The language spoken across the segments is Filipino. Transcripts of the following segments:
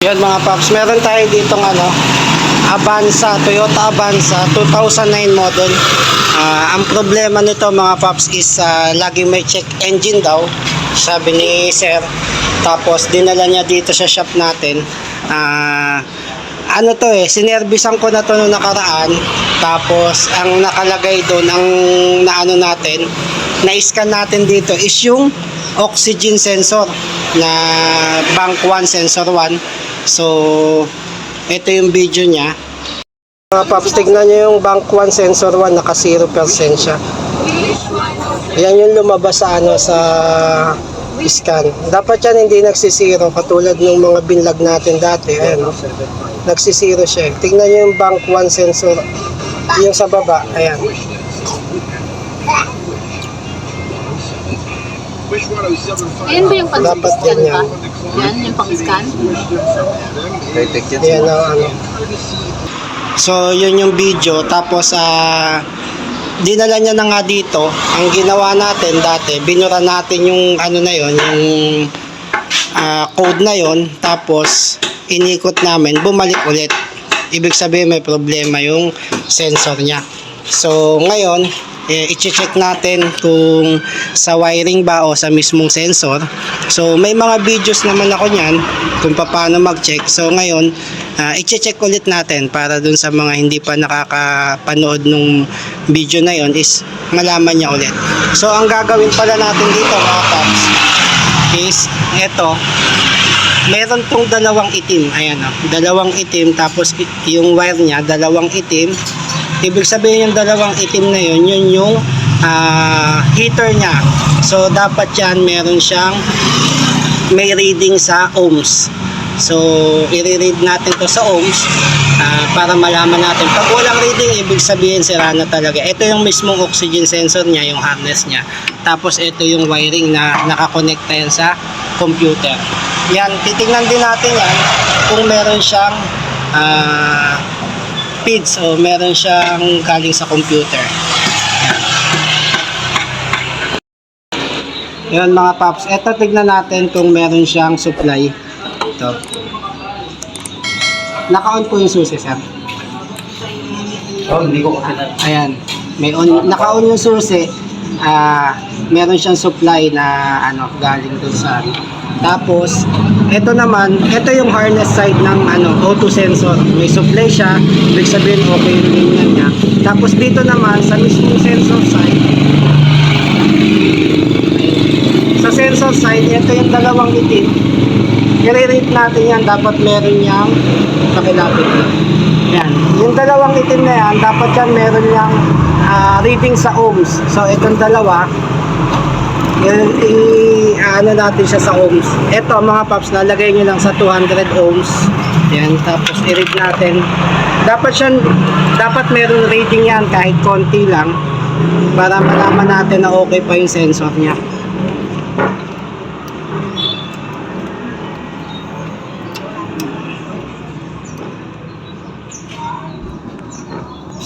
Yan mga paps, meron tayo ditong ano, Avanza, Toyota Avanza 2009 model. Ah, ang problema nito mga paps is ah, laging may check engine daw, sabi ni sir. Tapos dinala niya dito sa shop natin. Ah, ano to eh, sinerbisan ko na to noong nakaraan. Tapos ang nakalagay doon, ang naano natin, na-scan natin dito is yung oxygen sensor na bank 1 sensor 1 so ito yung video niya mga paps tignan nyo yung bank 1 sensor 1 naka 0% siya yan yung lumabas sa ano sa scan dapat yan hindi nagsisiro katulad ng mga binlag natin dati ayan oh. nagsisiro siya tignan nyo yung bank 1 sensor yung sa baba ayan Ayan ba yung Dapat ba? yan. Yan, yung pang-scan? Yan ang ano. So, yun yung video. Tapos, ah, dinala niya na nga dito. Ang ginawa natin dati, binura natin yung ano na yon yung ah, code na yon Tapos, inikot namin, bumalik ulit. Ibig sabihin may problema yung sensor niya. So, ngayon, eh, i-check natin kung sa wiring ba o sa mismong sensor. So, may mga videos naman ako niyan kung paano mag-check. So, ngayon, ah, i-check ulit natin para dun sa mga hindi pa nakakapanood nung video na yon is malaman niya ulit. So, ang gagawin pala natin dito mga paps is eto meron tong dalawang itim ayan o, dalawang itim tapos yung wire niya dalawang itim ibig sabihin yung dalawang itim na yun yun yung ah, heater niya. So dapat yan meron siyang may reading sa ohms. So i-read natin to sa ohms ah, para malaman natin. Pag walang reading ibig sabihin sira na talaga. Ito yung mismong oxygen sensor niya yung harness niya. Tapos ito yung wiring na nakakonekta yan sa computer. Yan titingnan din natin yan kung meron siyang ah, feeds o meron siyang galing sa computer yan mga paps, eto tignan natin kung meron siyang supply. Ito. Naka-on po yung susi, sir. Oh, hindi ko kasi. Ayan. May on, naka-on yung susi. Ah, meron siyang supply na ano galing dun sa. Tapos, ito naman, ito yung harness side ng ano, auto sensor. May supply siya, ibig sabihin okay yung linya niya. Tapos dito naman, sa mismong sensor side, sa sensor side, ito yung dalawang itim. I-rate natin yan, dapat meron niyang pakilapit. Yan. Yung dalawang itim na yan, dapat yan meron niyang ah, reading sa ohms. So, itong dalawa, i- i- ano natin siya sa ohms. Ito, mga paps, nalagay nyo lang sa 200 ohms. Yan, tapos i-read natin. Dapat siya, dapat meron reading yan kahit konti lang para malaman natin na okay pa yung sensor niya.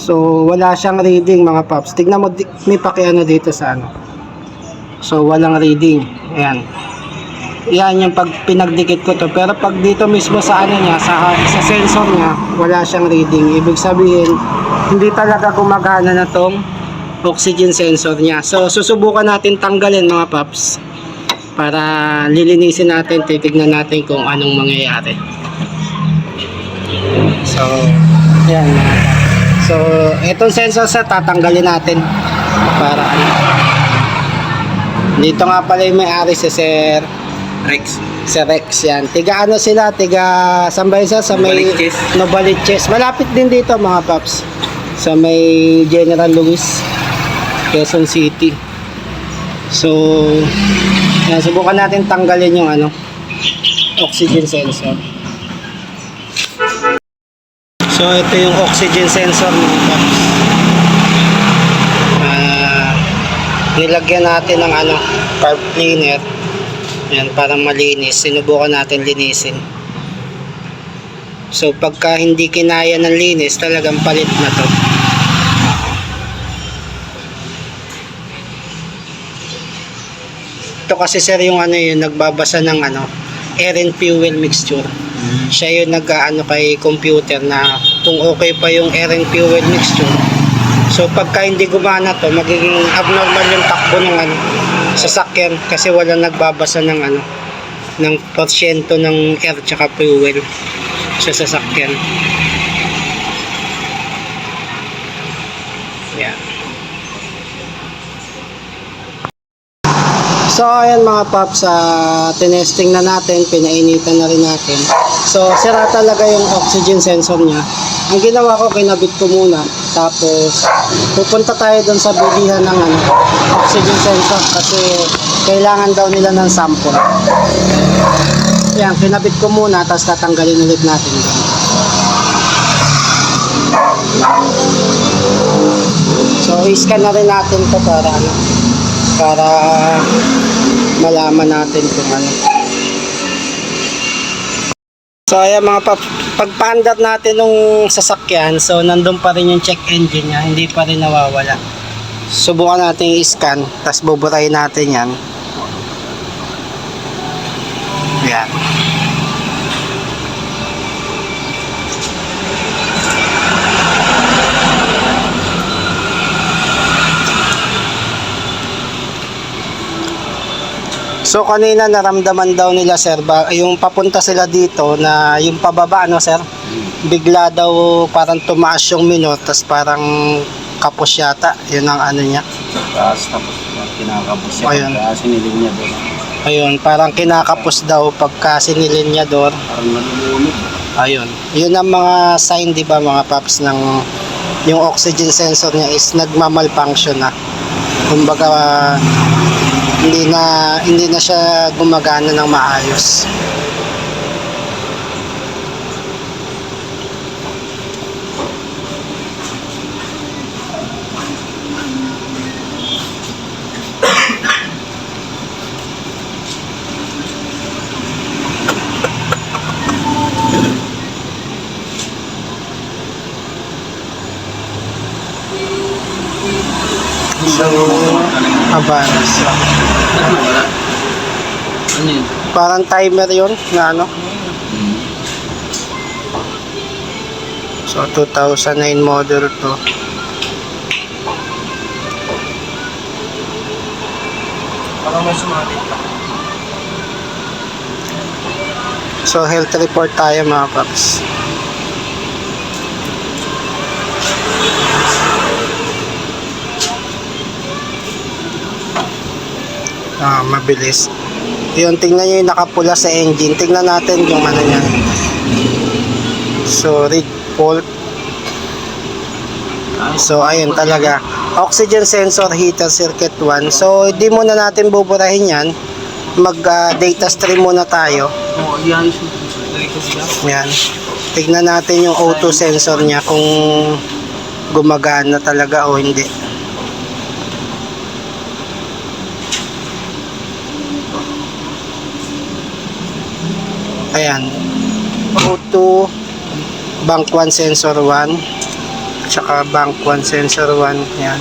So, wala siyang reading mga paps. Tignan mo, may pakiano dito sa ano. So, walang reading. Ayan. Yan yung pag pinagdikit ko to. Pero pag dito mismo sa ano niya, sa, sa sensor niya, wala siyang reading. Ibig sabihin, hindi talaga gumagana na tong oxygen sensor niya. So, susubukan natin tanggalin mga paps. Para lilinisin natin, titignan natin kung anong mangyayari. So, yan. So, itong sensor sa tatanggalin natin para ano. Dito nga pala yung may-ari si Sir Rex. si Rex yan. Tiga ano sila, tiga saan ba yun sir? Sa may Novaliches. Novaliches. Malapit din dito mga paps. Sa may General Luis, Quezon City. So, yan, subukan natin tanggalin yung ano, oxygen sensor. So, ito yung oxygen sensor mga paps. Ah, nilagyan natin ng ano, carb cleaner. Yan, para malinis. Sinubukan natin linisin. So, pagka hindi kinaya ng linis, talagang palit na to. Ito kasi sir yung ano yun, nagbabasa ng ano, air and fuel mixture. Siya yung nag-ano kay computer na kung okay pa yung air and fuel mixture. So pagka hindi gumana to, magiging abnormal yung takbo ng ano, sasakyan kasi wala nagbabasa ng ano ng porsyento ng air tsaka fuel sa sasakyan. Yan. So ayan mga paps, uh, tinesting na natin, pinainitan na rin natin. So sira talaga yung oxygen sensor niya. Ang ginawa ko, kinabit ko muna. Tapos pupunta tayo doon sa bilihan ng ano, oxygen sensor kasi kailangan daw nila ng sample. Yan, kinabit ko muna, tapos tatanggalin ulit natin doon. So, i-scan na rin natin to para ano, para malaman natin kung ano. So, ayan mga pap, pagpaandar natin nung sasakyan, so nandun pa rin yung check engine niya, hindi pa rin nawawala. Subukan natin i-scan, tapos buburayin natin yan. Yan. So kanina naramdaman daw nila sir, ba, yung papunta sila dito na yung pababa ano sir, bigla daw parang tumaas yung minot, tas parang kapos yata, yun ang ano niya. Tapos tapos kinakabos siya. Ayun. Kaya sinilin niya doon. Ayun, parang kinakapos daw pagka sinilinyador. Parang nalulunod. Ayun. Yun ang mga sign, di ba mga paps, ng yung oxygen sensor niya is nagmamalfunction na. Kumbaga, hindi na hindi na siya gumagana ng maayos. So, Wala. Ano yun? Parang timer yun na ano. So, 2009 model to. Parang may sumabit pa. So, health report tayo mga paps. Ah, mabilis. Yun, tingnan nyo yung nakapula sa engine. Tingnan natin yung ano niya. So, read fault. So, ayun talaga. Oxygen sensor heater circuit 1. So, hindi muna natin buburahin yan. Mag-data stream muna tayo. Yan. Tignan natin yung O2 sensor niya kung gumagana talaga o hindi. Ayan. O2 bank 1 sensor 1 tsaka bank 1 sensor 1 yan.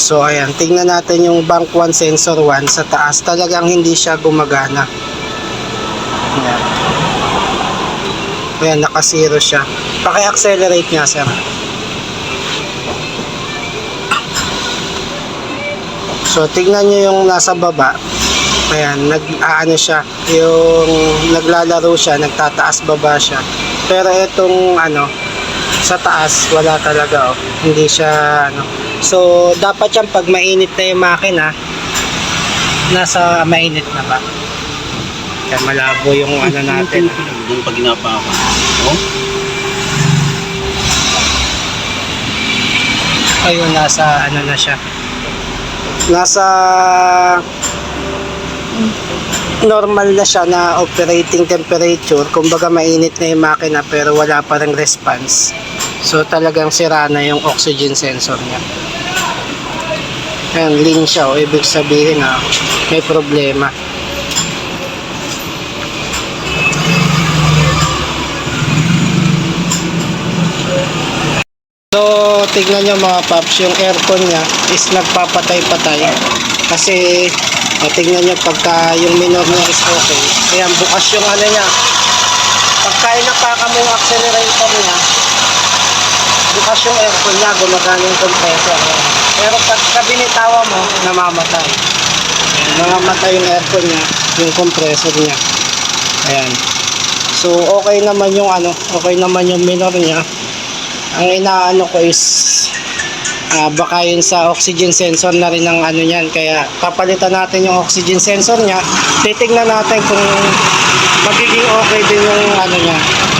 So ayan, tingnan natin yung bank 1 sensor 1 sa taas. Talagang hindi siya gumagana. Ayan. Ayan, naka-zero siya. Paki-accelerate niya, sir. So tingnan nyo yung nasa baba. Ayan, nag aano siya, yung naglalaro siya, nagtataas baba siya. Pero itong ano, sa taas wala talaga oh. Hindi siya ano. So dapat yan pag mainit na yung makina, nasa mainit na ba? Kaya malabo yung ano natin. Doon pag ginapa ako. Oh? Ayun, nasa ano na siya. Nasa normal na siya na operating temperature. Kumbaga mainit na yung makina pero wala pa rin response. So talagang sira na yung oxygen sensor niya. Ayan, lean siya. O, ibig sabihin na may problema. Tignan nyo mga paps, yung aircon niya is nagpapatay-patay. Kasi O, tingnan nyo pagka yung minor niya is okay. Ayan, bukas yung ano niya. Pagka inapakan mo yung accelerator niya, bukas yung aircon niya, gumagana yung compressor. Ayan. Pero pagka binitawa mo, namamatay. Namamatay yung aircon niya, yung compressor niya. Ayan. So, okay naman yung ano, okay naman yung minor niya. Ang inaano ko is ah, baka yun sa oxygen sensor na rin ang ano niyan. Kaya papalitan natin yung oxygen sensor niya. Titignan natin kung magiging okay din yung ano niya,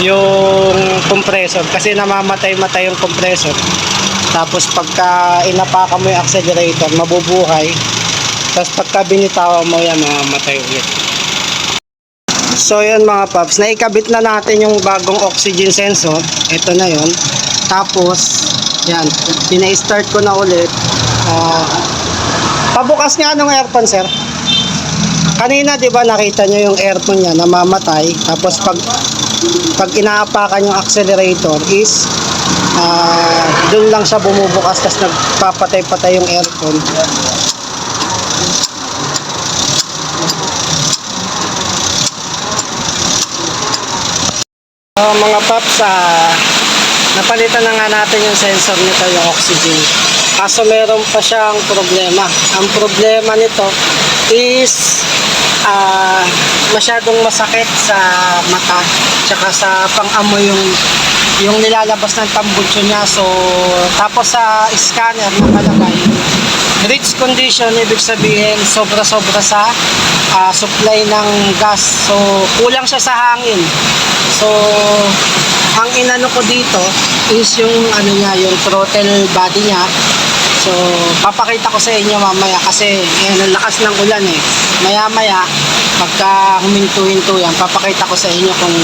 yung compressor. Kasi namamatay-matay yung compressor. Tapos pagka inapakan mo yung accelerator, mabubuhay. Tapos pagka binitawan mo yan, mamamatay ulit. So yun mga paps, naikabit na natin yung bagong oxygen sensor. Ito na yun. Tapos, yan, pina-start ko na ulit. Ah, pabukas nga ng aircon sir. Kanina 'di ba nakita nyo yung aircon niya namamatay. Tapos pag pag inaapakan yung accelerator is ah doon lang siya bumubukas tapos nagpapatay-patay yung aircon. So, mga paps, ah, napalitan na nga natin yung sensor nito, yung oxygen. Kaso meron pa siyang problema. Ang problema nito is ah, masyadong masakit sa mata tsaka sa pang-amoy yung yung nilalabas ng tambucho niya. So, tapos sa scanner nakalagay rich condition, ibig sabihin sobra-sobra sa ah, supply ng gas. So, kulang siya sa hangin. So, ang inano ko dito is yung ano niya, yung throttle body niya. So, papakita ko sa inyo mamaya kasi ayan, ang lakas ng ulan eh. Maya-maya, pagka huminto-hinto yan, papakita ko sa inyo kung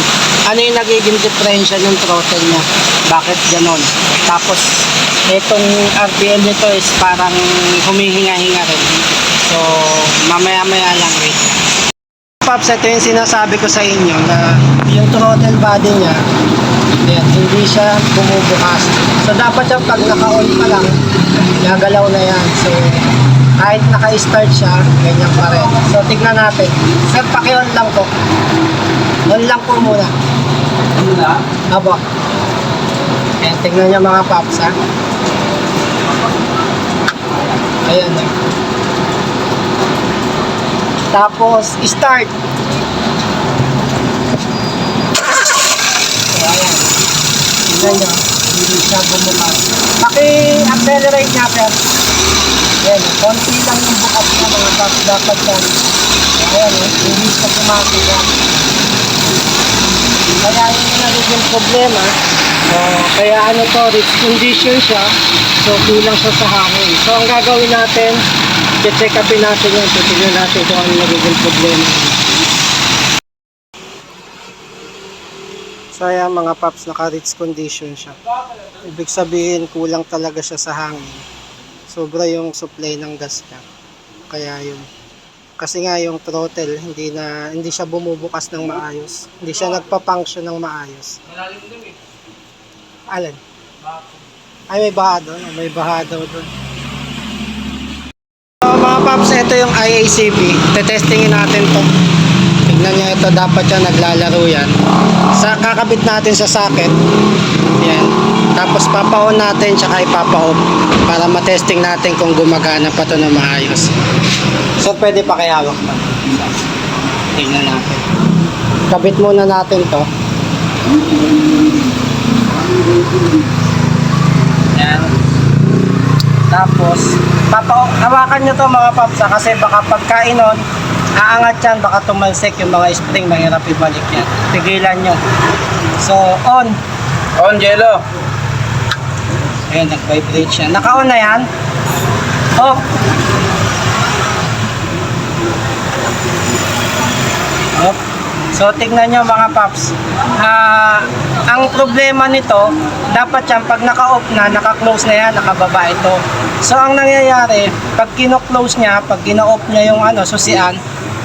ano yung nagiging differential ng throttle niya. Bakit ganon. Tapos, itong RPM nito is parang humihinga-hinga rin. So, mamaya-maya lang wait. Pops, ito yung sinasabi ko sa inyo na yung throttle body niya, hindi siya bumubukas. So, dapat siya pag naka-on pa lang, gagalaw na yan. So, kahit naka-start siya, ganyan pa rin. So, tignan natin. Sir, paki-on lang po. On lang po muna. Ano na? Abo. Ayan, tignan niyo mga paps, ha? Ayan na. Tapos, start. So, ayan. Niyo. Hindi siya bumukas. Paki-accelerate sir. Ayan, konti lang yung bukas niya mga paps. Dapat yan. Ayan, hindi siya pumasok. Kaya yun yung nagiging problema. Uh, kaya ano to, rich condition siya. So, kulang siya sa hangin. So, ang gagawin natin, check upin natin yan. Titignan natin kung ano nagiging problema. So, ayan mga paps, naka-rich condition siya. Ibig sabihin, kulang talaga siya sa hangin. Sobra yung supply ng gas niya. Kaya yun. Kasi nga yung throttle, hindi na hindi siya bumubukas ng maayos. Hindi siya nagpa-function ng maayos. Dun eh. Alin? Ay, may baha doon. May baha daw doon. So, mga paps, ito yung IACP. Tetestingin natin to. Tignan nyo ito, dapat yan naglalaro yan. Sa, kakabit natin sa socket. Yan. Tapos papaon natin, tsaka ipapa-off. Para matesting natin kung gumagana pa to na maayos. So, pwede pa pa. Tingnan natin. Kabit muna natin to. Yan. Tapos, papa hawakan nyo to mga papsa kasi baka pagkainon, aangat yan, baka tumalsik yung mga spring, mahirap ibalik yan. Tigilan nyo. So, on. On, Jello. Ayan, nag-vibrate siya. Naka-on na yan. Off. Off. So, tignan nyo mga paps. Ah, ang problema nito, dapat yan, pag naka-off na, naka-close na yan, nakababa ito. So, ang nangyayari, pag kino-close niya, pag kino-off niya yung ano, susian,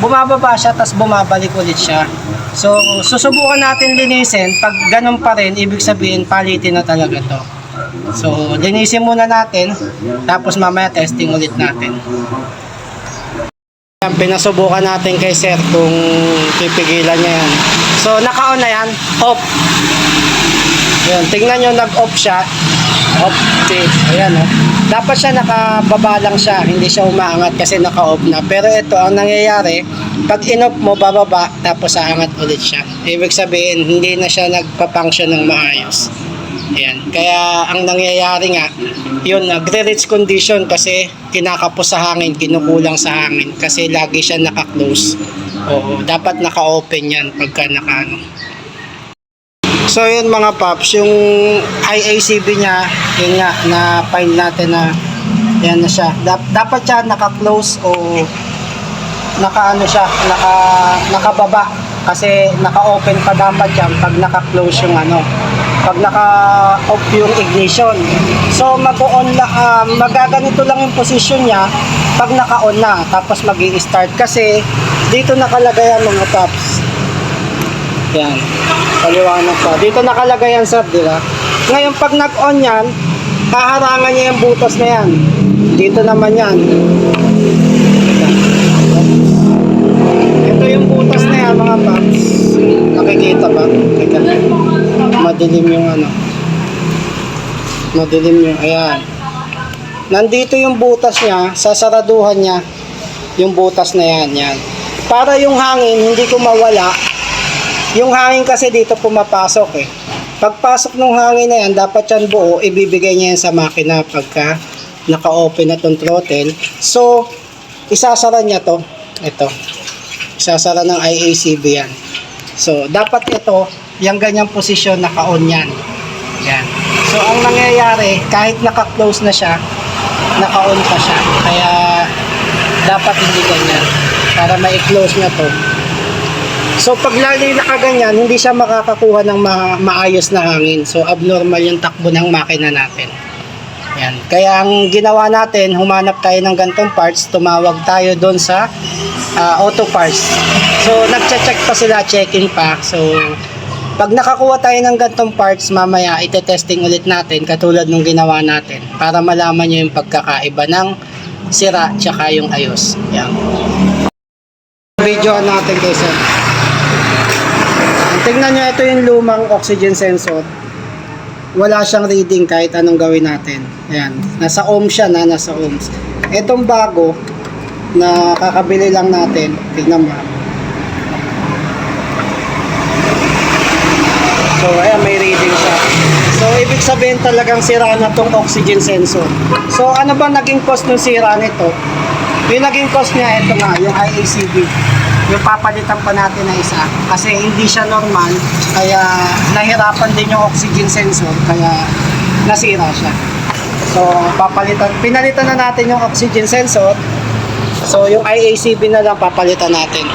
bumababa siya, tapos bumabalik ulit siya. So, susubukan natin linisin. Pag ganun pa rin, ibig sabihin, palitin na talaga to. So, linisin muna natin, tapos mamaya testing ulit natin. Pinasubukan natin kay sir kung pipigilan niya yan. So, naka-on na yan. Off. Ayan, tingnan nyo, nag-off siya. Off. Ayan, oh. Dapat siya nakababa lang siya, hindi siya umaangat kasi naka-off na. Pero ito, ang nangyayari, pag in-off mo, bababa, tapos aangat ulit siya. Ibig sabihin, hindi na siya nagpa-function ng maayos. Ayan. Kaya ang nangyayari nga, yun, nagre-reach condition kasi kinakapos sa hangin, kinukulang sa hangin kasi lagi siya naka-close. Oo, dapat naka-open yan pagka naka-ano. So yun mga paps, yung IACB niya, yun nga, na-find natin na yan na siya. Dap- dapat siya naka-close o naka-ano siya, naka, nakababa. Kasi naka-open pa dapat yan pag naka-close yung ano, pag naka-off yung ignition. So mag-on na, ah, magaganito lang yung position niya pag naka-on na, tapos mag start kasi dito nakalagay ang mga paps. Yan. Paliwanag pa. Dito nakalagay yan, sir, di ba? Ngayon, pag nag-on yan, haharangan niya yung butas na yan. Dito naman yan. Ito yung butas na yan, mga paps. Nakikita ba? Teka. Madilim yung ano. Madilim yung, ayan. Nandito yung butas niya, sasaraduhan niya yung butas na yan, yan. Para yung hangin, hindi ko mawala, yung hangin kasi dito pumapasok eh. Pagpasok ng hangin na yan, dapat yan buo, ibibigay niya yan sa makina pagka naka-open na tong throttle. So, isasara niya to. Ito. Isasara ng IACB yan. So, dapat ito, yung ganyang posisyon, naka-on yan. Yan. So, ang nangyayari, kahit naka-close na siya, naka-on pa siya. Kaya, dapat hindi ganyan. Para ma-close niya to. So pag lali nakaganyan, hindi siya makakakuha ng ma- maayos na hangin. So abnormal yung takbo ng makina natin. Yan. Kaya ang ginawa natin, humanap tayo ng gantong parts, tumawag tayo doon sa ah, auto parts. So nagche-check pa sila, checking pa. So pag nakakuha tayo ng gantong parts, mamaya ite-testing ulit natin katulad nung ginawa natin para malaman nyo yung pagkakaiba ng sira tsaka yung ayos. Yan. Video natin sir. Tingnan nyo, ito yung lumang oxygen sensor. Wala siyang reading kahit anong gawin natin. Ayan. Nasa ohm siya na, nasa ohms. Itong bago, na kakabili lang natin, tignan mo. So, ayan, may reading siya. So, ibig sabihin talagang sira na tong oxygen sensor. So, ano ba naging cause ng sira nito? Yung naging cause niya, ito nga, yung IACB. Yung papalitan pa natin na isa. Kasi hindi siya normal, kaya nahirapan din yung oxygen sensor, kaya nasira siya. So, papalitan, pinalitan na natin yung oxygen sensor. So, yung IACB na lang papalitan natin.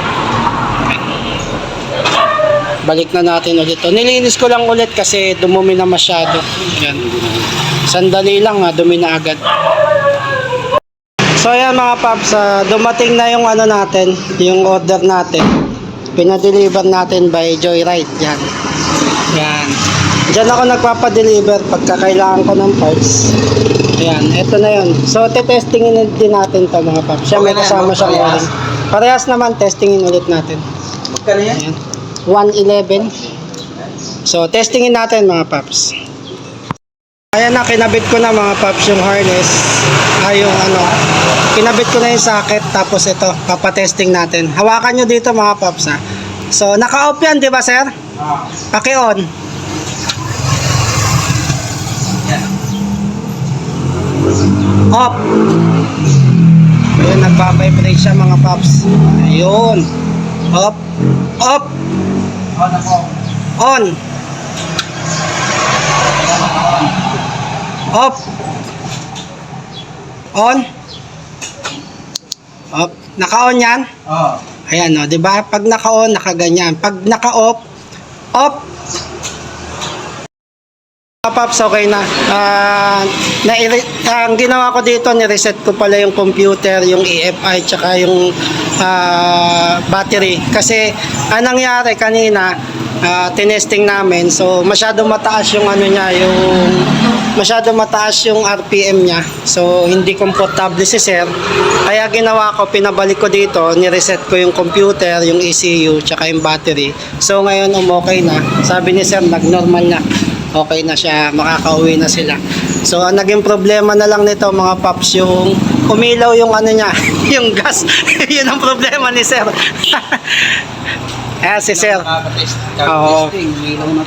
Balik na natin ulit to. Nilinis ko lang ulit kasi dumumi na masyado. Yan. Sandali lang ha, dumi na agad. So ayan mga paps, ah, dumating na yung ano natin, yung order natin. Pinadeliver natin by Joyride. Yan. Yan. Diyan ako nagpapadeliver pagka kailangan ko ng parts. Ayan, eto na yun. So, tetestingin din natin to mga paps. Siya may Okay na, kasama siyang Parehas. Parehas naman, testingin ulit natin. Magkano yan? Ayan. 111. So, testingin natin mga paps. Ayan na, kinabit ko na mga paps yung harness. Ay, yung ano. Kinabit ko na yung socket. Tapos ito, papatesting natin. Hawakan nyo dito mga paps ha. So, naka-off yan, di ba sir? Ah. Paki-on. Off. Ayan, nagpa-vibrate siya mga paps. Ayun. Off. Off. Nako. On. Off. On. Off. Naka-on yan? Oh. Ayan, no, 'di ba? Pag naka-on, nakaganyan. Pag naka-off, off. Paps, okay na. Ah, na ang ginawa ko dito, ni-reset ko pala yung computer, yung EFI, tsaka yung ah, battery. Kasi, anong nangyari kanina, ah, tinesting namin, so masyado mataas yung ano niya, yung masyado mataas yung RPM niya. So, hindi komportable si sir. Kaya ginawa ko, pinabalik ko dito, ni-reset ko yung computer, yung ECU, tsaka yung battery. So, ngayon, umokay na. Sabi ni sir, nag-normal na okay na siya, makakauwi na sila. So, ang naging problema na lang nito mga paps, yung umilaw yung ano niya, yung gas. Yun ang problema ni sir. eh, si sir. Oo.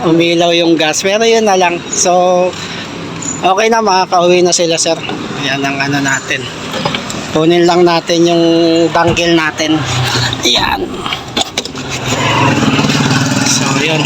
Umilaw yung gas. Pero yun na lang. So, okay na, makakauwi na sila sir. Yan ang ano natin. Kunin lang natin yung dangle natin. Yan. So, yun.